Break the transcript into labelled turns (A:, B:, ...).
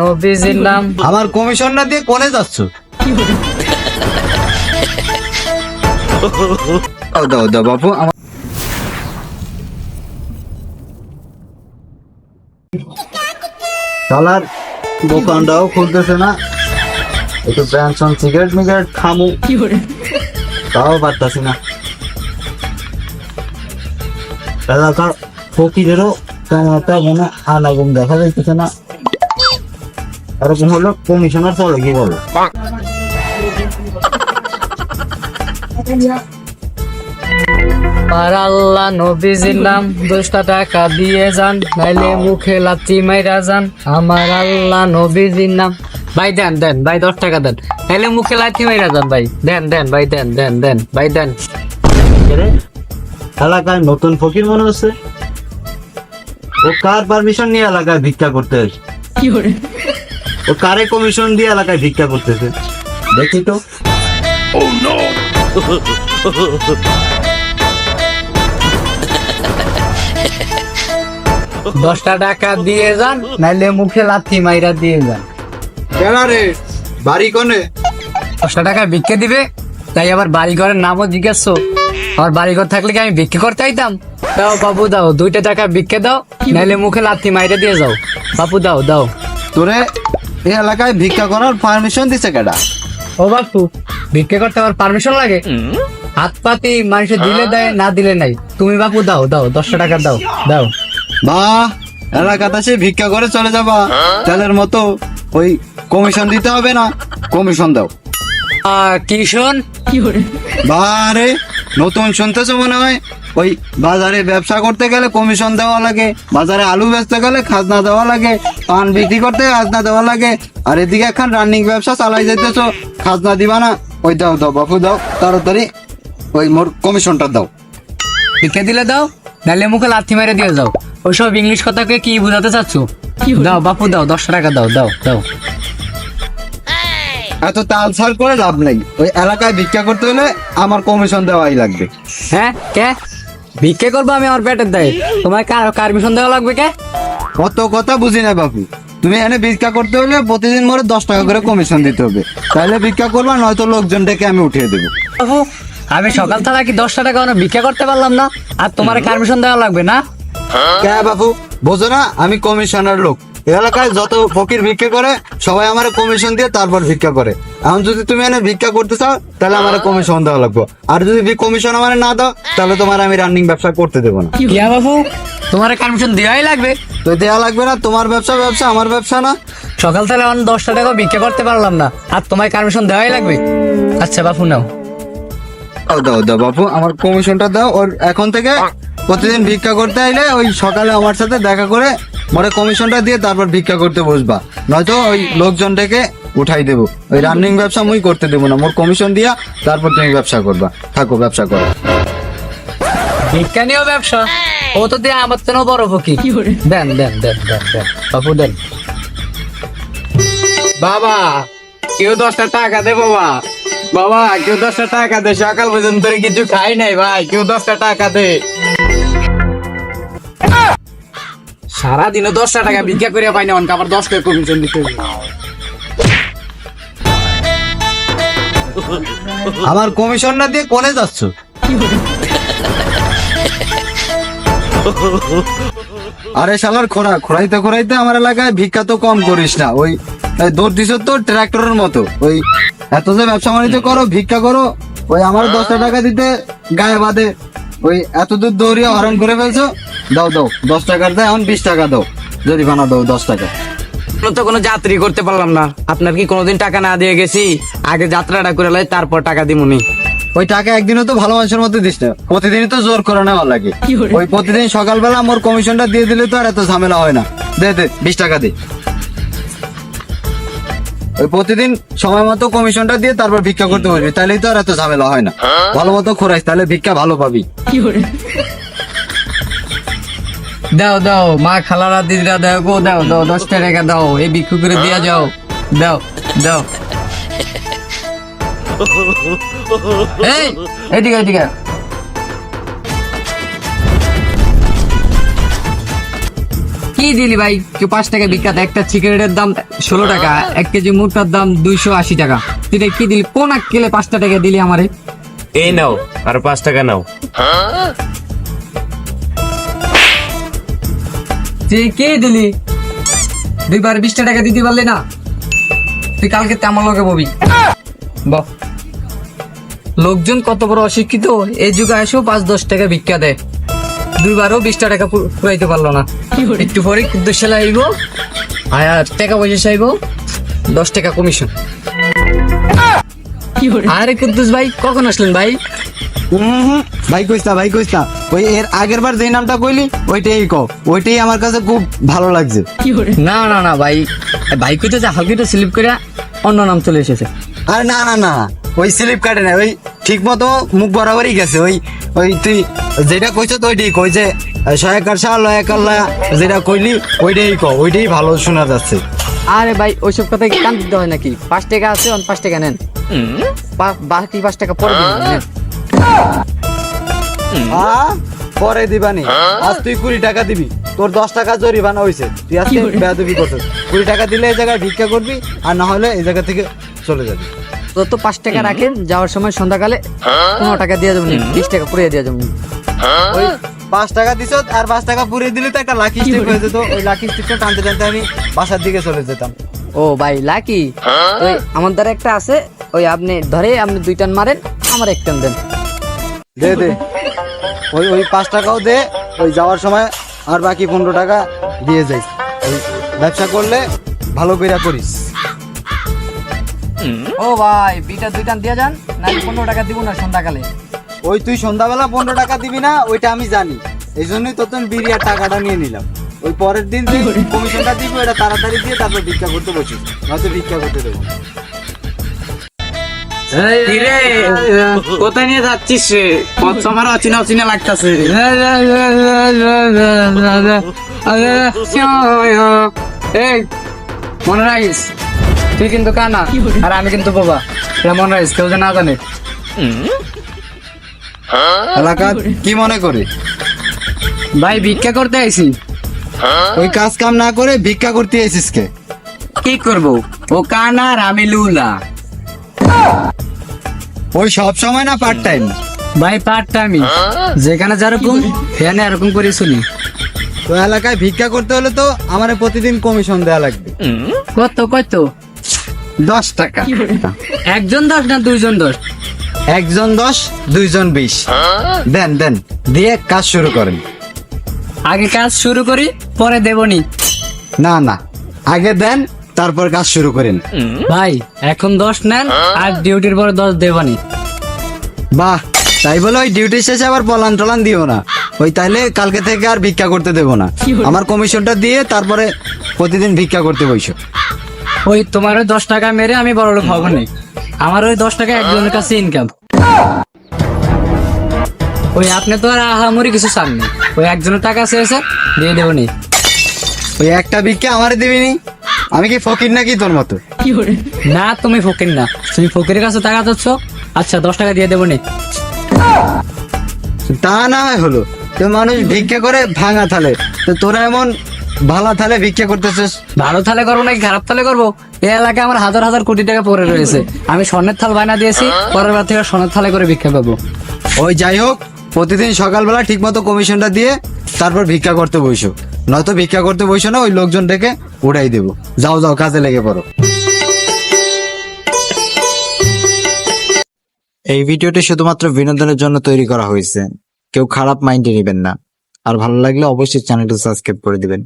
A: নবীজির নাম।
B: আমার কমিশন না দিয়ে কোনে যাচ্ছ? দাও দাও দাও বাপু আমার শালার দোকানটাও খুলতেছে না। একটু পেনশন সিগারেট মিগারেট খামু। তাও পারতাছি না। এলাকার ফকিরেরও তেমন একটা কোনো আনাগম দেখা যাইতেছে না। এরকম হলো কমিশনার চলে কি বলো
A: আল্লাহ নবীজির নাম দশটা টাকা দিয়ে যান নাইলে মুখে লাথি মাইরা যান। আমার আল্লাহ নবীজির নাম ভাই দেন দেন ভাই দশ টাকা দেন। নাইলে মুখে লাথি মাইরা যান ভাই। দেন দেন ভাই দেন দেন দেন ভাই দেন।
B: এলাকায় নতুন ফকির মনে হচ্ছে। ও কার পারমিশন নিয়ে এলাকায় ভিক্ষা করতে আসে? ও কারে কমিশন দিয়ে এলাকায় ভিক্ষা করতেছে? দেখি তো।
A: দশটা টাকা দিয়ে যান নাইলে মুখে লাথি মাইরা দিয়ে যান।
B: কেন রে? বাড়ি কোনে?
A: দশটা টাকা ভিক্ষে দিবে? তাই আবার বাড়িঘরের নামও জিজ্ঞাসা আমার বাড়িঘর থাকলে কি আমি ভিক্ষে করতে আইতাম? দাও বাবু দাও দুইটা টাকা ভিক্ষে দাও নাইলে মুখে লাথি মাইরে দিয়ে যাও। বাবু দাও দাও।
B: তোরে এই এলাকায় ভিক্ষা করার পারমিশন দিছে কেডা?
A: ও বাপু ভিক্ষা করতে আমার পারমিশন লাগে? হাত পাতি মানুষে দিলে দেয় না দিলে নাই। তুমি বাপু দাও দাও দশটা টাকা দাও দাও।
B: বা এলাকাতে সে ভিক্ষা করে চলে যাবা। তাদের মতো ওই কমিশন দিতে হবে না কমিশন দাও।
A: কিশোন
B: বারে নতুন শুনতেছো মনে হয়? ওই বাজারে ব্যবসা করতে গেলে কমিশন দেওয়া লাগে বাজারে আলু বেচতে গেলে খাজনা দেওয়া লাগে পান বিক্রি করতে খাজনা দেওয়া লাগে। আর এদিকে এখন রানিং ব্যবসা চালাই যেতেছো খাজনা দিবা না ওই দাও দাও বাপু দাও তাড়াতাড়ি ওই মোর কমিশনটা দাও।
A: ভিক্ষে দিলে দাও নাইলে মুখে লাথি মেরে দিয়ে যাও। ওইসব ইংলিশ কথাকে কি বুঝাতে চাচ্ছ? দাও বাপু দাও দশটা টাকা দাও দাও দাও।
B: এত তাল ছাল করে লাভ নেই। ওই এলাকায় ভিক্ষা করতে হলে আমার কমিশন দেওয়াই লাগবে।
A: হ্যাঁ কে? ভিক্ষে করব আমি আমার পেটের দেয়। তোমার কার পারমিশন দেওয়া লাগবে কে?
B: কত কথা বুঝি না বাপু। তুমি এনে ভিক্ষা করতে হলে প্রতিদিন মোরে দশ টাকা করে কমিশন দিতে হবে। তাহলে ভিক্ষা করবা নয়তো লোকজন ডেকে আমি উঠিয়ে দেবো।
A: আমি সকাল থেকে কি দশটা টাকা কোনো ভিক্ষা করতে পারলাম না? আর তোমার পারমিশন দেওয়া লাগবে না?
B: কে বাবু বোঝো না আমি কমিশনার লোক। এই এলাকায় যত ফকির ভিক্ষা করে সবাই আমার কমিশন দিয়ে তারপর ভিক্ষা করে। এখন যদি তুমি এনে ভিক্ষা করতে চাও তাহলে আমার কমিশন দেওয়া লাগবে। আর যদি কমিশন আমার না দাও তাহলে তোমার আমি রানিং ব্যবসা করতে দেবো না।
A: ইয়া বাবু? তোমার পারমিশন দেওয়াই লাগবে?
B: তো দেওয়া লাগবে না তোমার ব্যবসা ব্যবসা আমার ব্যবসা না।
A: সকাল থেকে আমি দশটা টাকা ভিক্ষা করতে পারলাম না। আর তোমার পারমিশন দেওয়াই লাগবে? আচ্ছা বাপু নাও।
B: দাও দাও দাও বাপু আমার কমিশনটা দাও। ওর এখন থেকে প্রতিদিন ভিক্ষা করতে আইলে ওই সকালে আমার সাথে দেখা করে মরে কমিশনটা দিয়ে তারপর ভিক্ষা করতে বসবা। নয়তো ওই লোকজনটাকে উঠাই দেবো। ওই রানিং ব্যবসা মুই করতে দেবো না। মোর কমিশন দিয়া তারপর তুমি ব্যবসা করবা। থাকো ব্যবসা করো।
A: ভিক্ষা নিয়েও ব্যবসা? ও তো দিয়ে আমার তো বড় ফকি দেন দেন দেন দেন দেন। বাপু দেন। বাবা কেউ দশটা টাকা দে বাবা। বাবা কেউ দশটা টাকা দে। সকাল পর্যন্ত কিছু খাই নাই ভাই। কেউ দশটা টাকা দে। সারাদিনে দশটা টাকা ভিক্ষা করিয়া পাই না অনকা আবার দশ টাকা কমিশন দিতে
B: আমার কমিশন না দিয়ে কোনে যাচ্ছ আরে শালার খোরা খোরাইতে খোরাইতে আমার এলাকায় ভিক্ষা তো কম করিস না। ওই দৌড় দিছ তো ট্রাক্টরের মতো। ওই, এত যে ব্যবসা বাণিজ্য করো, ভিক্ষা করো, ওই আমার দশটা টাকা দিতে গায়ে বাঁধে। ওই এত দূর দৌড়িয়ে হরণ করে ফেলছো। দাও দাও, দশ টাকার দেয় এখন বিশ টাকা দাও। জরিমানা দাও, দশ টাকা।
A: তো কোনো যাত্রী করতে পারলাম না। আপনার কি কোনোদিন টাকা না দিয়ে গেছি? আগে যাত্রাটা করে লাই তারপর টাকা দিমুনি
B: ওই টাকা একদিনও তো ভালো মানুষের মধ্যে দিস না। প্রতিদিনই তো জোর করে নেওয়া লাগে। ওই প্রতিদিন সকালবেলা মোর কমিশনটা দিয়ে দিলে তো আর এত ঝামেলা হয় না। দে দে বিশ টাকা দে। ওই প্রতিদিন সময় মতো কমিশনটা দিয়ে তারপর ভিক্ষা করতে বসবি তাহলেই তো আর এত ঝামেলা হয় না। ভালো মতো খোরাইস তাহলে ভিক্ষা ভালো পাবি।
A: দাও দাও মা খালারা দিদিরা দাও গো দাও দাও দশ টাকা দাও এই ভিক্ষু করে দিয়া যাও দাও দাও। এই এদিকে এদিকে। কি দিলি ভাই? কেউ পাঁচ টাকা বিখ্যাত একটা সিগারেটের দাম ষোলো টাকা এক কেজি মুরটার দাম দুইশো আশি টাকা। তুই কি দিলি? কোন এক কেলে পাঁচটা টাকা দিলি আমারে?
C: এই নাও আর পাঁচ টাকা নাও।
A: তুই কে দিলি? দুইবার বিশটা টাকা দিতে পারলি না। তুই কালকে তেমন লোকে ববি। বাহ। লোকজন কত বড় অশিক্ষিত এই যুগে এসেও পাঁচ দশ টাকা ভিক্ষা দেয়। দুইবারও বিশটা টাকা পুরাইতে পারল না। একটু পরে সেলা আইব আর টাকা পয়সা চাইব দশ টাকা কমিশন। আরে কুদ্দুস ভাই কখন আসলেন ভাই?
B: ভাই কইস্তা ভাই কইস্তা ওই এর আগের বার যে নামটা কইলি ওইটাই ক ওইটাই আমার কাছে খুব ভালো লাগছে।
A: না না না ভাই। ভাই কইতে যে হালকিটা স্লিপ করে অন্য নাম চলে এসেছে।
B: আরে না না না ওই স্লিপ কাটে না। ওই ঠিক মতো মুখ বরাবরই গেছে। ওই ওই তুই যেটা কইছ তো ওইটাই কই যে সহায়কার সাহ লয়াকার লয়া যেটা কইলি ওইটাই ক ওইটাই ভালো শোনা যাচ্ছে।
A: আরে ভাই ওইসব কথা কান দিতে হয় নাকি? পাঁচ টাকা আছে অন পাঁচ টাকা নেন। বাকি পাঁচ টাকা পরে
B: পরে দিবানি। আজ তুই কুড়ি টাকা দিবি। তোর দশ টাকা জরিমানা হয়েছে তুই আজকে বেয়াদবি করছিস। কুড়ি টাকা দিলে এই জায়গায় ভিক্ষা করবি আর না হলে এই জায়গা থেকে চলে যাবি।
A: তোর তো পাঁচ টাকা রাখেন যাওয়ার সময় সন্ধ্যাকালে পনেরো টাকা দিয়ে যাবেন বিশ টাকা পুড়িয়ে দিয়ে যাবেন
B: ওই পাঁচ টাকা দিছ আর পাঁচ টাকা পুড়িয়ে দিলে তো একটা লাকি স্টিক হয়ে যেত। ওই লাকি স্টিকটা টানতে টানতে আমি বাসার দিকে চলে যেতাম।
A: ও ভাই লাকি ওই আমার দ্বারা একটা আছে ওই আপনি ধরে আপনি দুই টান মারেন আমার এক টান দেন।
B: দে দে। ওই ওই পাঁচ টাকাও দে ওই যাওয়ার সময় আর বাকি পনেরো টাকা দিয়ে ওই ব্যবসা করলে ভালো কইরা করিস।
A: ও ভাই বিটা দুই টান দিয়ে যান না পনেরো টাকা দিব না সন্ধ্যাকালে।
B: ওই তুই সন্ধ্যাবেলা পনেরো টাকা দিবি না ওইটা আমি জানি। এই জন্যই তো বিড়ি আর টাকাটা নিয়ে নিলাম। ওই পরের দিন তুই কমিশনটা দিব এটা তাড়াতাড়ি দিয়ে তারপর ভিক্ষা করতে বসিস। নয়তো ভিক্ষা করতে দেবো
D: কোথায় নিয়ে যাচ্ছিস রে পথ আমার অচিনা অচিনা লাগতাছে
A: এই মনে রাখিস তুই কিন্তু কানা আর আমি কিন্তু বাবা মনে রাখিস কেউ না জানে
B: এলাকার কি মনে করে
A: ভাই ভিক্ষা করতে আইছি
B: ওই কাজ কাম না করে ভিক্ষা করতে আইসিস কে
D: কি করব ও কানা আর আমি লুলা
B: ওই সব সময় না পার্ট টাইম
A: ভাই পার্ট আমি যেখানে যেরকম এখানে এরকম করে শুনি।
B: তো এলাকায় ভিক্ষা করতে হলে তো আমার প্রতিদিন কমিশন দেওয়া লাগবে।
A: কত কত?
B: দশ টাকা।
A: একজন দশ না দুইজন দশ?
B: একজন দশ দুইজন বিশ। দেন দেন দিয়ে কাজ শুরু করেন।
A: আগে কাজ শুরু করি পরে দেবনি
B: না না। আগে দেন তারপর কাজ শুরু করেন।
A: ভাই এখন দশ নেন আর ডিউটির পরে দশ দেবনি
B: বাহ তাই বলে ওই ডিউটি শেষে আবার পলান টলান দিও না। ওই তাইলে কালকে থেকে আর ভিক্ষা করতে দেবো না। আমার কমিশনটা দিয়ে তারপরে প্রতিদিন ভিক্ষা করতে বইসো।
A: ওই তোমার ওই দশ টাকা মেরে আমি বড় লোক হব না। আমার ওই দশ টাকা একজনের কাছে ইনকাম ওই আপনি তো আর আহামরি কিছু চাননি ওই একজনের টাকা চেয়েছে দিয়ে দেবো নি।
B: ওই একটা ভিক্ষা আমারে দিবিনি আমি কি ফকির নাকি তোর মতো?
A: না তুমি ফকির না। তুমি ফকিরের কাছে টাকা চাচ্ছ? আচ্ছা দশ টাকা দিয়ে দেবো নি।
B: তা না হয় হলো। তো মানুষ ভিক্ষা করে ভাঙা থালে। তো তোরা এমন ভালো থালে ভিক্ষা করতেছিস?
A: ভালো থালে করব নাকি খারাপ থালে করব? এই এলাকায় আমার হাজার হাজার কোটি টাকা পড়ে রয়েছে। আমি স্বর্ণের থাল বায়না দিয়েছি পরের বার থেকে স্বর্ণের থালে করে ভিক্ষা পাবো।
B: ওই যাই হোক প্রতিদিন সকালবেলা ঠিক মতো কমিশনটা দিয়ে তারপর ভিক্ষা করতে বইসো নয়তো ভিক্ষা করতে বসে না, ওই লোকজন ডেকে উড়াই দেবো। যাও যাও, কাজে লেগে পড়ো। এই ভিডিওটি শুধুমাত্র বিনোদনের জন্য তৈরি করা হয়েছে। কেউ খারাপ মাইন্ডে নেবেন না। আর ভালো লাগলে অবশ্যই চ্যানেলটি সাবস্ক্রাইব করে দিবেন।